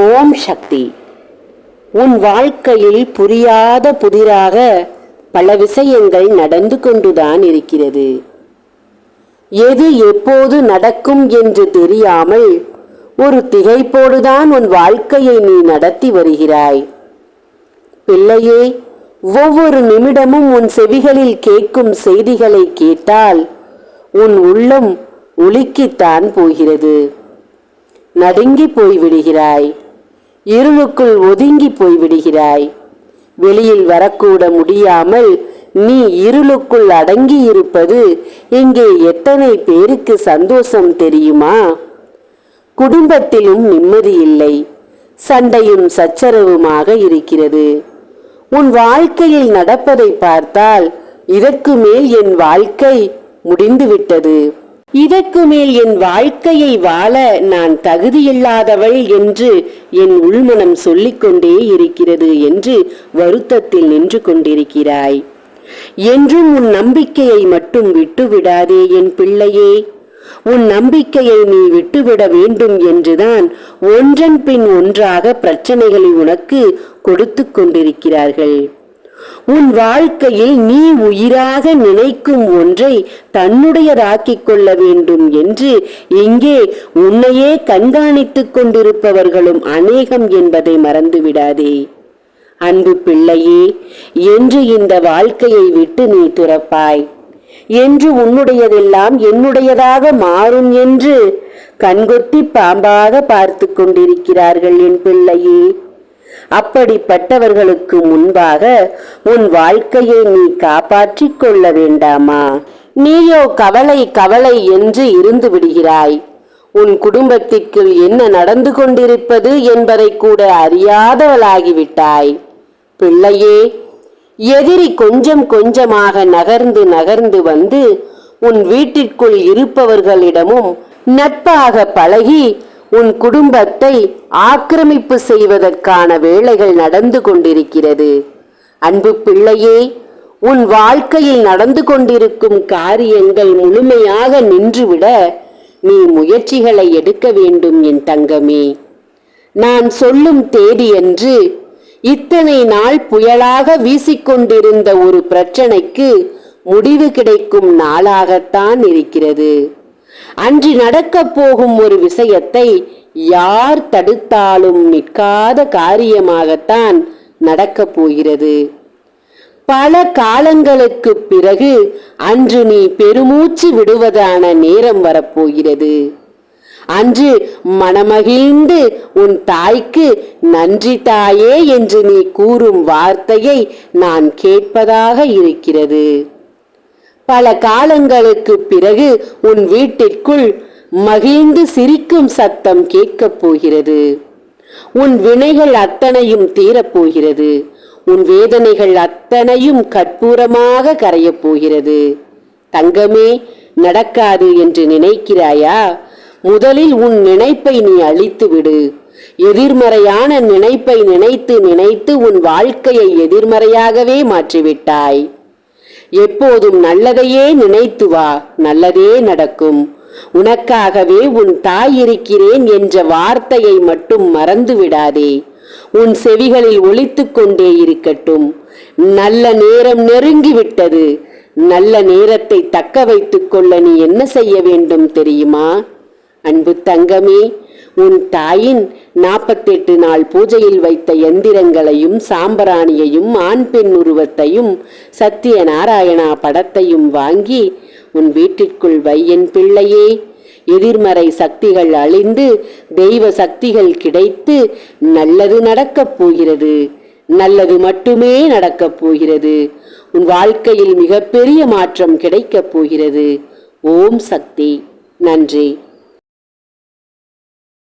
ஓம் சக்தி. உன் வாழ்க்கையில் புரியாத புதிராக பல விஷயங்கள் நடந்து கொண்டுதான் இருக்கிறது. எது எப்போது நடக்கும் என்று தெரியாமல் ஒரு திகைப்போடுதான் உன் வாழ்க்கையை நீ நடத்தி வருகிறாய். பிள்ளையே ஒவ்வொரு நிமிடமும் உன் செவிகளில் கேட்கும் செய்திகளை கேட்டால் உன் உள்ளம் உலுக்கித்தான் போகிறது. நடுங்கி போய்விடுகிறாய். இருளுக்குள் ஒதுங்கி போய்விடுகிறாய். வெளியில் வரக்கூட முடியாமல் நீ இருளுக்குள் அடங்கி இருப்பது இங்கே எத்தனை பேருக்கு சந்தோஷம் தெரியுமா? குடும்பத்திலும் நிம்மதி இல்லை. சண்டையும் சச்சரவுமாக இருக்கிறது. உன் வாழ்க்கையில் நடப்பதை பார்த்தால் இதற்கு மேல் என் வாழ்க்கை முடிந்துவிட்டது. இதற்கு மேல் என் வாழ்க்கையை வாழ நான் தகுதியில்லாதவள் என்று என் உள்மனம் சொல்லிக்கொண்டே இருக்கிறது என்று வருத்தத்தில் நின்று கொண்டிருக்கிறாய். என்றும் உன் நம்பிக்கையை மட்டும் விட்டுவிடாதே என் பிள்ளையே. உன் நம்பிக்கையை நீ விட்டுவிட வேண்டும் என்றுதான் ஒன்றன் பின் ஒன்றாக பிரச்சனைகளை உனக்கு கொடுத்து கொண்டிருக்கிறார்கள். உன் வாழ்க்கையில் நீ உயிராக நினைக்கும் ஒன்றை தன்னுடையதாக்கிக் கொள்ள வேண்டும் என்று இங்கே உன்னையே கண்காணித்துக் கொண்டிருப்பவர்களும் அநேகம் என்பதை மறந்துவிடாதே. அன்பு பிள்ளையே என்று இந்த வாழ்க்கையை விட்டு நீ துறப்பாய். என்று உன்னுடையதெல்லாம் என்னுடையதாக மாறும் என்று கண்கொத்தி பாம்பாக பார்த்து கொண்டிருக்கிறார்கள் என் பிள்ளையே. அப்படிப்பட்டவர்களுக்கு முன்பாக உன் வாழ்க்கையை நீ காப்பாற்றிக் கொள்ள வேண்டாமா? நீயோ கவலை கவலை என்று இருந்து விடுகிறாய். உன் குடும்பத்திற்கு என்ன நடந்து கொண்டிருப்பது என்பதை கூட அறியாதவளாகிவிட்டாய். பிள்ளையே எதிரி கொஞ்சம் கொஞ்சமாக நகர்ந்து நகர்ந்து வந்து உன் வீட்டிற்குள் இருப்பவர்களிடமும் நட்பாக பழகி உன் குடும்பத்தை ஆக்கிரமிப்பு செய்வதற்கான வேலைகள் நடந்து கொண்டிருக்கிறது. அன்பு பிள்ளையே உன் வாழ்க்கையில் நடந்து கொண்டிருக்கும் காரியங்கள் முழுமையாக நின்றுவிட நீ முயற்சிகளை எடுக்க வேண்டும் என் தங்கமே. நான் சொல்லும் தேதியன்று இத்தனை நாள் புயலாக வீசிக்கொண்டிருந்த ஒரு பிரச்சனைக்கு முடிவு கிடைக்கும் நாளாகத்தான் இருக்கிறது. அன்று நடக்கப் போகும் ஒரு விஷயத்தை யார் தடுத்தாலும் நிற்காத காரியமாகத்தான் நடக்கப் போகிறது. பல காலங்களுக்கு பிறகு அன்று நீ பெருமூச்சு விடுவதான நேரம் வரப்போகிறது. அன்று மனமகிழ்ந்து உன் தாய்க்கு நன்றி தாயே என்று நீ கூறும் வார்த்தையை நான் கேட்பதாக இருக்கிறது. பல காலங்களுக்கு பிறகு உன் வீட்டிற்குள் மகிழ்ந்து சிரிக்கும் சத்தம் கேட்கப் போகிறது. உன் வினைகள் அத்தனையும் தீரப்போகிறது உன் வேதனைகள் அத்தனையும் கற்பூரமாக கரையப் போகிறது. தங்கமே நடக்காது என்று நினைக்கிறாயா? முதலில் உன் நினைப்பை நீ அழித்து விடு எதிர்மறையான நினைப்பை நினைத்து நினைத்து உன் வாழ்க்கையை எதிர்மறையாகவே மாற்றிவிட்டாய். எப்போதும் நல்லதையே நினைத்து வா நல்லதே நடக்கும். உனக்காகவே உன் தாய் இருக்கிறேன் என்ற வார்த்தையை மட்டும் மறந்து விடாதே. உன் செவிகளில் ஒழித்து கொண்டே இருக்கட்டும். நல்ல நேரம் நெருங்கிவிட்டது நல்ல நேரத்தை தக்க வைத்துக் கொள்ள நீ என்ன செய்ய வேண்டும் தெரியுமா? அன்பு தங்கமே உன் தாயின் நாற்பத்தெட்டு நாள் பூஜையில் வைத்த எந்திரங்களையும் சாம்பராணியையும் ஆண் பெண் உருவத்தையும் சத்திய நாராயணா படத்தையும் வாங்கி உன் வீட்டிற்குள் வை என் பிள்ளையே. எதிர்மறை சக்திகள் அழிந்து தெய்வ சக்திகள் கிடைத்து நல்லது நடக்கப் போகிறது. நல்லது மட்டுமே நடக்கப் போகிறது. உன் வாழ்க்கையில் மிகப்பெரிய மாற்றம் கிடைக்கப் போகிறது. ஓம் சக்தி. நன்றி.